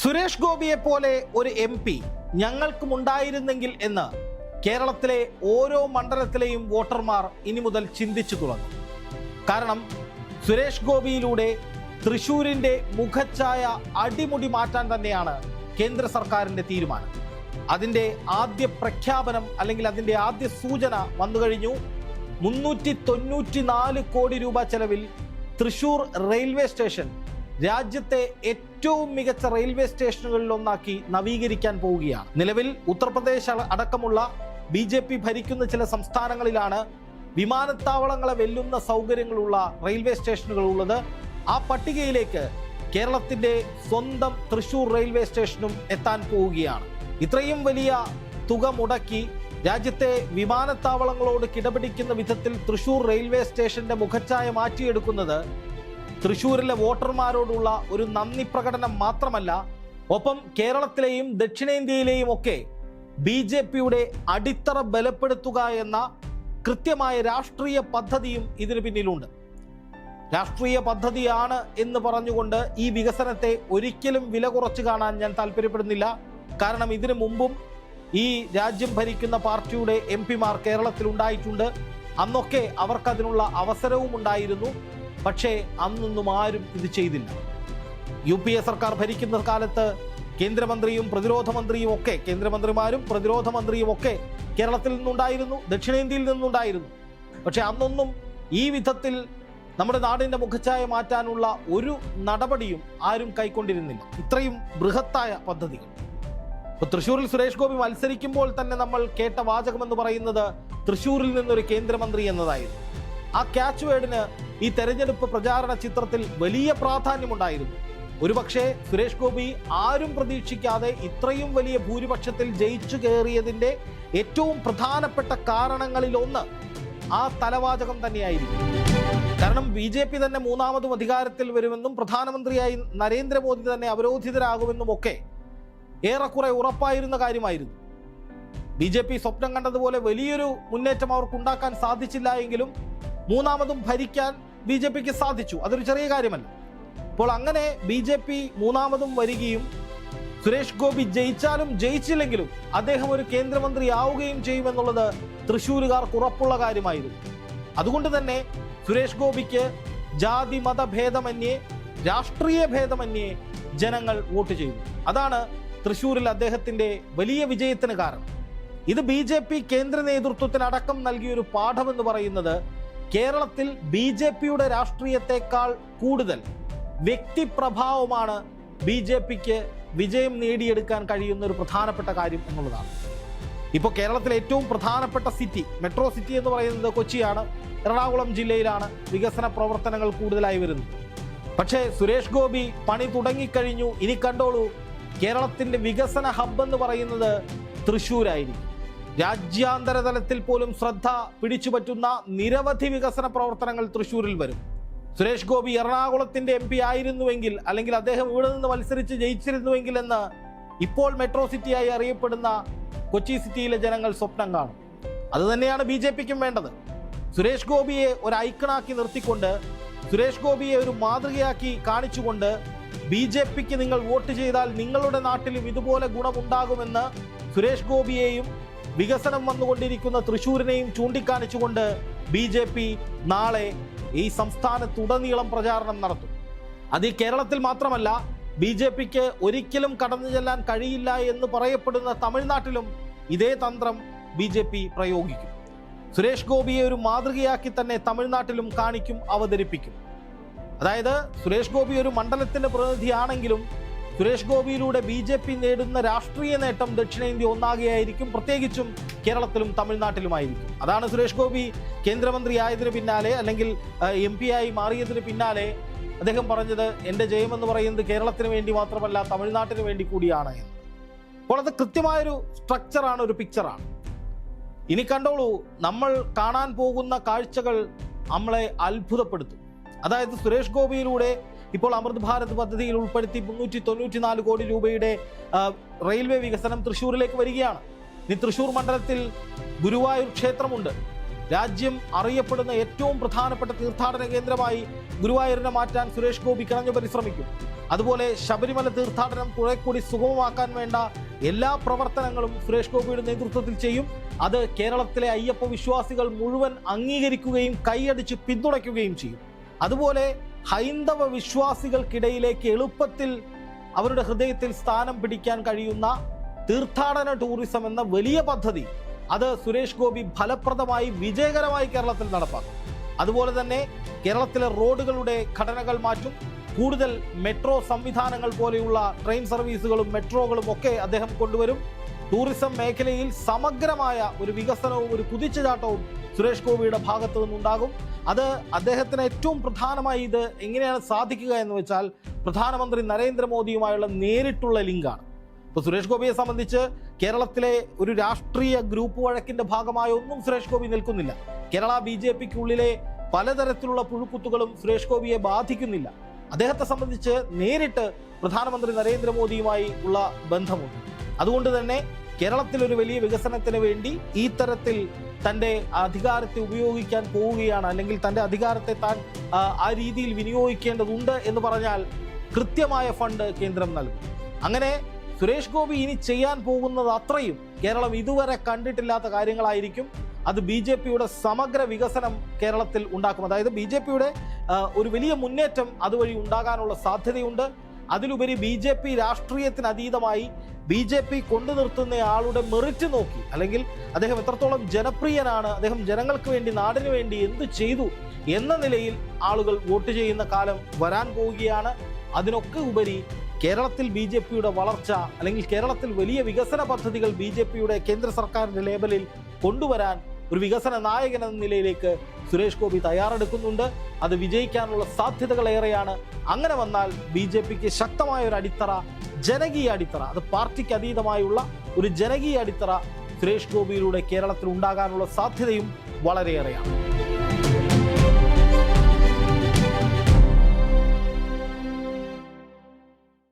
സുരേഷ് ഗോപിയെ പോലെ ഒരു എം പി ഞങ്ങൾക്കും ഉണ്ടായിരുന്നെങ്കിൽ എന്ന് കേരളത്തിലെ ഓരോ മണ്ഡലത്തിലെയും വോട്ടർമാർ ഇനി മുതൽ ചിന്തിച്ചു തുടങ്ങും. കാരണം സുരേഷ് ഗോപിയിലൂടെ തൃശൂരിന്റെ മുഖച്ഛായ അടിമുടി മാറ്റാൻ തന്നെയാണ് കേന്ദ്ര സർക്കാരിന്റെ തീരുമാനം. അതിന്റെ ആദ്യ പ്രഖ്യാപനം അല്ലെങ്കിൽ അതിന്റെ ആദ്യ സൂചന വന്നു കഴിഞ്ഞു. മുന്നൂറ്റി തൊണ്ണൂറ്റി നാല് കോടി രൂപ ചെലവിൽ തൃശൂർ റെയിൽവേ സ്റ്റേഷൻ രാജ്യത്തെ ഏറ്റവും മികച്ച റെയിൽവേ സ്റ്റേഷനുകളിൽ ഒന്നാക്കി നവീകരിക്കാൻ പോവുകയാണ്. നിലവിൽ ഉത്തർപ്രദേശ് അട- അടക്കമുള്ള ബി ജെ പി ഭരിക്കുന്ന ചില സംസ്ഥാനങ്ങളിലാണ് വിമാനത്താവളങ്ങളെ വെല്ലുന്ന സൗകര്യങ്ങളുള്ള റെയിൽവേ സ്റ്റേഷനുകൾ ഉള്ളത്. ആ പട്ടികയിലേക്ക് കേരളത്തിന്റെ സ്വന്തം തൃശൂർ റെയിൽവേ സ്റ്റേഷനും എത്താൻ പോവുകയാണ്. ഇത്രയും വലിയ തുക മുടക്കി രാജ്യത്തെ വിമാനത്താവളങ്ങളോട് കിടപിടിക്കുന്ന വിധത്തിൽ തൃശൂർ റെയിൽവേ സ്റ്റേഷന്റെ മുഖച്ഛായ മാറ്റിയെടുക്കുന്നത് തൃശൂരിലെ വോട്ടർമാരോടുള്ള ഒരു നന്ദി പ്രകടനം മാത്രമല്ല ഒപ്പം കേരളത്തിലെയും ദക്ഷിണേന്ത്യയിലെയും ഒക്കെ ബി ജെ പിയുടെ അടിത്തറ ബലപ്പെടുത്തുക എന്ന കൃത്യമായ രാഷ്ട്രീയ പദ്ധതിയും ഇതിന് പിന്നിലുണ്ട്. രാഷ്ട്രീയ പദ്ധതിയാണ് എന്ന് പറഞ്ഞുകൊണ്ട് ഈ വികസനത്തെ ഒരിക്കലും വില കുറച്ച് കാണാൻ ഞാൻ താല്പര്യപ്പെടുന്നില്ല. കാരണം ഇതിനു മുമ്പും ഈ രാജ്യം ഭരിക്കുന്ന പാർട്ടിയുടെ എം പിമാർ കേരളത്തിൽ ഉണ്ടായിട്ടുണ്ട്. അന്നൊക്കെ അവർക്കതിനുള്ള അവസരവും ഉണ്ടായിരുന്നു. പക്ഷേ അന്നൊന്നും ആരും ഇത് ചെയ്തില്ല. യു പി എ സർക്കാർ ഭരിക്കുന്ന കാലത്ത് കേന്ദ്രമന്ത്രിയും പ്രതിരോധ മന്ത്രിയും ഒക്കെ കേന്ദ്രമന്ത്രിമാരും പ്രതിരോധ മന്ത്രിയും ഒക്കെ കേരളത്തിൽ നിന്നുണ്ടായിരുന്നു ദക്ഷിണേന്ത്യയിൽ നിന്നുണ്ടായിരുന്നു. പക്ഷെ അന്നൊന്നും ഈ വിധത്തിൽ നമ്മുടെ നാടിന്റെ മുഖച്ഛായ മാറ്റാനുള്ള ഒരു നടപടിയും ആരും കൈക്കൊണ്ടിരുന്നില്ല. ഇത്രയും ബൃഹത്തായ പദ്ധതികൾ. ഇപ്പൊ തൃശ്ശൂരിൽ സുരേഷ് ഗോപി മത്സരിക്കുമ്പോൾ തന്നെ നമ്മൾ കേട്ട വാചകം എന്ന് പറയുന്നത് തൃശ്ശൂരിൽ നിന്നൊരു കേന്ദ്രമന്ത്രി എന്നതായിരുന്നു. ആ ക്യാച്ച് വേർഡിന് ഈ തെരഞ്ഞെടുപ്പ് പ്രചാരണ ചിത്രത്തിൽ വലിയ പ്രാധാന്യമുണ്ടായിരുന്നു. ഒരുപക്ഷെ സുരേഷ് ഗോപി ആരും പ്രതീക്ഷിക്കാതെ ഇത്രയും വലിയ ഭൂരിപക്ഷത്തിൽ ജയിച്ചു കയറിയതിന്റെ ഏറ്റവും പ്രധാനപ്പെട്ട കാരണങ്ങളിൽ ഒന്ന് ആ തലവാചകം തന്നെയായിരിക്കും. കാരണം ബി ജെ പി തന്നെ മൂന്നാമതും അധികാരത്തിൽ വരുമെന്നും പ്രധാനമന്ത്രിയായി നരേന്ദ്രമോദി തന്നെ അവരോധിതരാകുമെന്നും ഒക്കെ ഏറെക്കുറെ ഉറപ്പായിരുന്ന കാര്യമായിരുന്നു. ബി ജെ പി സ്വപ്നം കണ്ടതുപോലെ വലിയൊരു മുന്നേറ്റം അവർക്ക് ഉണ്ടാക്കാൻ സാധിച്ചില്ല എങ്കിലും മൂന്നാമതും ഭരിക്കാൻ ബി ജെ പിക്ക് സാധിച്ചു. അതൊരു ചെറിയ കാര്യമല്ല. അപ്പോൾ അങ്ങനെ ബി ജെ പി മൂന്നാമതും വരികയും സുരേഷ് ഗോപി ജയിച്ചാലും ജയിച്ചില്ലെങ്കിലും അദ്ദേഹം ഒരു കേന്ദ്രമന്ത്രി കേന്ദ്രമന്ത്രിയാവുകയും ചെയ്യുമെന്നുള്ളത് തൃശ്ശൂരുകാർക്ക് ഉറപ്പുള്ള കാര്യമായിരുന്നു. അതുകൊണ്ട് തന്നെ സുരേഷ് ഗോപിക്ക് ജാതി മത ഭേദമന്യേ രാഷ്ട്രീയ ഭേദമന്യേ ജനങ്ങൾ വോട്ട് ചെയ്തു. അതാണ് തൃശ്ശൂരിൽ അദ്ദേഹത്തിന്റെ വലിയ വിജയത്തിന് കാരണം. ഇത് ബി ജെ പി കേന്ദ്ര നേതൃത്വത്തിനടക്കം നൽകിയ ഒരു പാഠമെന്ന് പറയുന്നത് കേരളത്തിൽ ബി ജെ പിയുടെ രാഷ്ട്രീയത്തെക്കാൾ കൂടുതൽ വ്യക്തിപ്രഭാവമാണ് ബി ജെ പിക്ക് വിജയം നേടിയെടുക്കാൻ കഴിയുന്ന ഒരു പ്രധാനപ്പെട്ട കാര്യം എന്നുള്ളതാണ്. ഇപ്പോൾ കേരളത്തിലെ ഏറ്റവും പ്രധാനപ്പെട്ട സിറ്റി മെട്രോ സിറ്റി എന്ന് പറയുന്നത് കൊച്ചിയാണ്. എറണാകുളം ജില്ലയിലാണ് വികസന പ്രവർത്തനങ്ങൾ കൂടുതലായി വരുന്നത്. പക്ഷേ സുരേഷ് ഗോപി പണി തുടങ്ങിക്കഴിഞ്ഞു. ഇനി കണ്ടോളൂ കേരളത്തിന്റെ വികസന ഹബ്ബ് എന്ന് പറയുന്നത് തൃശ്ശൂരായിരിക്കും. രാജ്യാന്തര തലത്തിൽ പോലും ശ്രദ്ധ പിടിച്ചുപറ്റുന്ന നിരവധി വികസന പ്രവർത്തനങ്ങൾ തൃശ്ശൂരിൽ വരും. സുരേഷ് ഗോപി എറണാകുളത്തിന്റെ എം പി ആയിരുന്നുവെങ്കിൽ അല്ലെങ്കിൽ അദ്ദേഹം ഇവിടെ നിന്ന് മത്സരിച്ച് ജയിച്ചിരുന്നുവെങ്കിൽ എന്ന് ഇപ്പോൾ മെട്രോ സിറ്റിയായി അറിയപ്പെടുന്ന കൊച്ചി സിറ്റിയിലെ ജനങ്ങൾ സ്വപ്നം കാണും. അത് തന്നെയാണ് ബി ജെ പിക്കും വേണ്ടത്. സുരേഷ് ഗോപിയെ ഒരു ഐക്കണാക്കി നിർത്തിക്കൊണ്ട് സുരേഷ് ഗോപിയെ ഒരു മാതൃകയാക്കി കാണിച്ചുകൊണ്ട് ബി ജെ പിക്ക് നിങ്ങൾ വോട്ട് ചെയ്താൽ നിങ്ങളുടെ നാട്ടിലും ഇതുപോലെ ഗുണമുണ്ടാകുമെന്ന് സുരേഷ് ഗോപിയെയും വികസനം വന്നുകൊണ്ടിരിക്കുന്ന തൃശൂരിനെയും ചൂണ്ടിക്കാണിച്ചുകൊണ്ട് ബി ജെ പി നാളെ ഈ സംസ്ഥാനത്തുടനീളം പ്രചാരണം നടത്തും. അത് ഈ കേരളത്തിൽ മാത്രമല്ല ബി ജെ പിക്ക് ഒരിക്കലും കടന്നു ചെല്ലാൻ കഴിയില്ല എന്ന് പറയപ്പെടുന്ന തമിഴ്നാട്ടിലും ഇതേ തന്ത്രം ബി ജെ പി പ്രയോഗിക്കും. സുരേഷ് ഗോപിയെ ഒരു മാതൃകയാക്കി തന്നെ തമിഴ്നാട്ടിലും കാണിക്കും അവതരിപ്പിക്കും. അതായത് സുരേഷ് ഗോപി ഒരു മണ്ഡലത്തിന്റെ പ്രതിനിധിയാണെങ്കിലും സുരേഷ് ഗോപിയിലൂടെ ബി ജെ പി നേടുന്ന രാഷ്ട്രീയ നേട്ടം ദക്ഷിണേന്ത്യ ഒന്നാകെയായിരിക്കും. പ്രത്യേകിച്ചും കേരളത്തിലും തമിഴ്നാട്ടിലുമായിരിക്കും. അതാണ് സുരേഷ് ഗോപി കേന്ദ്രമന്ത്രിയായതിന് പിന്നാലെ അല്ലെങ്കിൽ എം ആയി മാറിയതിന് പിന്നാലെ അദ്ദേഹം പറഞ്ഞത് എന്റെ ജയമെന്ന് പറയുന്നത് കേരളത്തിന് വേണ്ടി മാത്രമല്ല തമിഴ്നാട്ടിന് വേണ്ടി കൂടിയാണ് എന്ന്. അപ്പോൾ അത് കൃത്യമായൊരു സ്ട്രക്ചറാണ് ഒരു പിക്ചറാണ് ഇനി കണ്ടോളൂ നമ്മൾ കാണാൻ പോകുന്ന കാഴ്ചകൾ നമ്മളെ അത്ഭുതപ്പെടുത്തും. അതായത് സുരേഷ് ഗോപിയിലൂടെ ഇപ്പോൾ അമൃത് ഭാരത് പദ്ധതിയിൽ ഉൾപ്പെടുത്തി മുന്നൂറ്റി തൊണ്ണൂറ്റി നാല് കോടി രൂപയുടെ റെയിൽവേ വികസനം തൃശ്ശൂരിലേക്ക് വരികയാണ്. ഇനി തൃശ്ശൂർ മണ്ഡലത്തിൽ ഗുരുവായൂർ ക്ഷേത്രമുണ്ട്. രാജ്യം അറിയപ്പെടുന്ന ഏറ്റവും പ്രധാനപ്പെട്ട തീർത്ഥാടന കേന്ദ്രമായി ഗുരുവായൂരിനെ മാറ്റാൻ സുരേഷ് ഗോപി കിണഞ്ഞു പരിശ്രമിക്കും. അതുപോലെ ശബരിമല തീർത്ഥാടനം കുറെ കൂടി സുഗമമാക്കാൻ വേണ്ട എല്ലാ പ്രവർത്തനങ്ങളും സുരേഷ് ഗോപിയുടെ നേതൃത്വത്തിൽ ചെയ്യും. അത് കേരളത്തിലെ അയ്യപ്പ വിശ്വാസികൾ മുഴുവൻ അംഗീകരിക്കുകയും കൈയടിച്ച് പിന്തുണയ്ക്കുകയും ചെയ്യും. അതുപോലെ ഹൈന്ദവ വിശ്വാസികൾക്കിടയിലേക്ക് എളുപ്പത്തിൽ അവരുടെ ഹൃദയത്തിൽ സ്ഥാനം പിടിക്കാൻ കഴിയുന്ന തീർത്ഥാടന ടൂറിസം എന്ന വലിയ പദ്ധതി അത് സുരേഷ് ഗോപി ഫലപ്രദമായി വിജയകരമായി കേരളത്തിൽ നടപ്പാക്കും. അതുപോലെ തന്നെ കേരളത്തിലെ റോഡുകളുടെ ഘടനകൾ മാറ്റും. കൂടുതൽ മെട്രോ സംവിധാനങ്ങൾ പോലെയുള്ള ട്രെയിൻ സർവീസുകളും മെട്രോകളും ഒക്കെ അദ്ദേഹം കൊണ്ടുവരും. ടൂറിസം മേഖലയിൽ സമഗ്രമായ ഒരു വികസനവും ഒരു കുതിച്ചുചാട്ടവും സുരേഷ് ഗോപിയുടെ ഭാഗത്തു നിന്നുണ്ടാകും. അത് അദ്ദേഹത്തിന് ഏറ്റവും പ്രധാനമായി ഇത് എങ്ങനെയാണ് സാധിക്കുക എന്ന് വെച്ചാൽ പ്രധാനമന്ത്രി നരേന്ദ്രമോദിയുമായുള്ള നേരിട്ടുള്ള ലിങ്കാണ്. ഇപ്പോൾ സുരേഷ് ഗോപിയെ സംബന്ധിച്ച് കേരളത്തിലെ ഒരു രാഷ്ട്രീയ ഗ്രൂപ്പ് വഴക്കിന്റെ ഭാഗമായ ഒന്നും സുരേഷ് ഗോപി നിൽക്കുന്നില്ല. കേരള ബി ജെ പിക്കുള്ളിലെ പലതരത്തിലുള്ള പുഴുക്കുത്തുകളും സുരേഷ് ഗോപിയെ ബാധിക്കുന്നില്ല. അദ്ദേഹത്തെ സംബന്ധിച്ച് നേരിട്ട് പ്രധാനമന്ത്രി നരേന്ദ്രമോദിയുമായി ഉള്ള ബന്ധമുണ്ട്. അതുകൊണ്ട് തന്നെ കേരളത്തിൽ ഒരു വലിയ വികസനത്തിന് വേണ്ടി ഈ തരത്തിൽ തന്റെ അധികാരത്തെ ഉപയോഗിക്കാൻ പോവുകയാണ് അല്ലെങ്കിൽ തന്റെ അധികാരത്തെ താൻ ആ, രീതിയിൽ വിനിയോഗിക്കേണ്ടതുണ്ട് എന്ന് പറഞ്ഞാൽ കൃത്യമായ ഫണ്ട് കേന്ദ്രം നൽകും. അങ്ങനെ സുരേഷ് ഗോപി ഇനി ചെയ്യാൻ പോകുന്നത് അത്രയും കേരളം ഇതുവരെ കണ്ടിട്ടില്ലാത്ത കാര്യങ്ങളായിരിക്കും. അത് ബി ജെ പിയുടെ സമഗ്ര വികസനം കേരളത്തിൽ ഉണ്ടാക്കും. അതായത് ബി ജെ പിയുടെ ഒരു വലിയ മുന്നേറ്റം അതുവഴി ഉണ്ടാകാനുള്ള സാധ്യതയുണ്ട്. അതിലുപരി ബി ജെ പി രാഷ്ട്രീയത്തിന് അതീതമായി ബി ജെ പി കൊണ്ടു നിർത്തുന്ന ആളുടെ മെറിറ്റ് നോക്കി. അല്ലെങ്കിൽ അദ്ദേഹം എത്രത്തോളം ജനപ്രിയനാണ് അദ്ദേഹം ജനങ്ങൾക്ക് വേണ്ടി നാടിന് വേണ്ടി എന്ത് ചെയ്തു എന്ന നിലയിൽ ആളുകൾ വോട്ട് ചെയ്യുന്ന കാലം വരാൻ പോവുകയാണ്. അതിനൊക്കെ ഉപരി കേരളത്തിൽ ബി ജെ പിയുടെ വളർച്ച അല്ലെങ്കിൽ കേരളത്തിൽ വലിയ വികസന പദ്ധതികൾ ബി ജെ പിയുടെ കേന്ദ്ര സർക്കാരിന്റെ ലേബലിൽ കൊണ്ടുവരാൻ ഒരു വികസന നായകൻ എന്ന നിലയിലേക്ക് സുരേഷ് ഗോപി തയ്യാറെടുക്കുന്നുണ്ട്. അത് വിജയിക്കാനുള്ള സാധ്യതകൾ ഏറെയാണ് അങ്ങനെ വന്നാൽ ബി ജെ പിക്ക് ശക്തമായ ഒരു അടിത്തറ ജനകീയ അടിത്തറ അത് പാർട്ടിക്ക് അതീതമായുള്ള ഒരു ജനകീയ അടിത്തറ സുരേഷ് ഗോപിയിലൂടെ കേരളത്തിൽ ഉണ്ടാകാനുള്ള സാധ്യതയും വളരെയേറെയാണ്.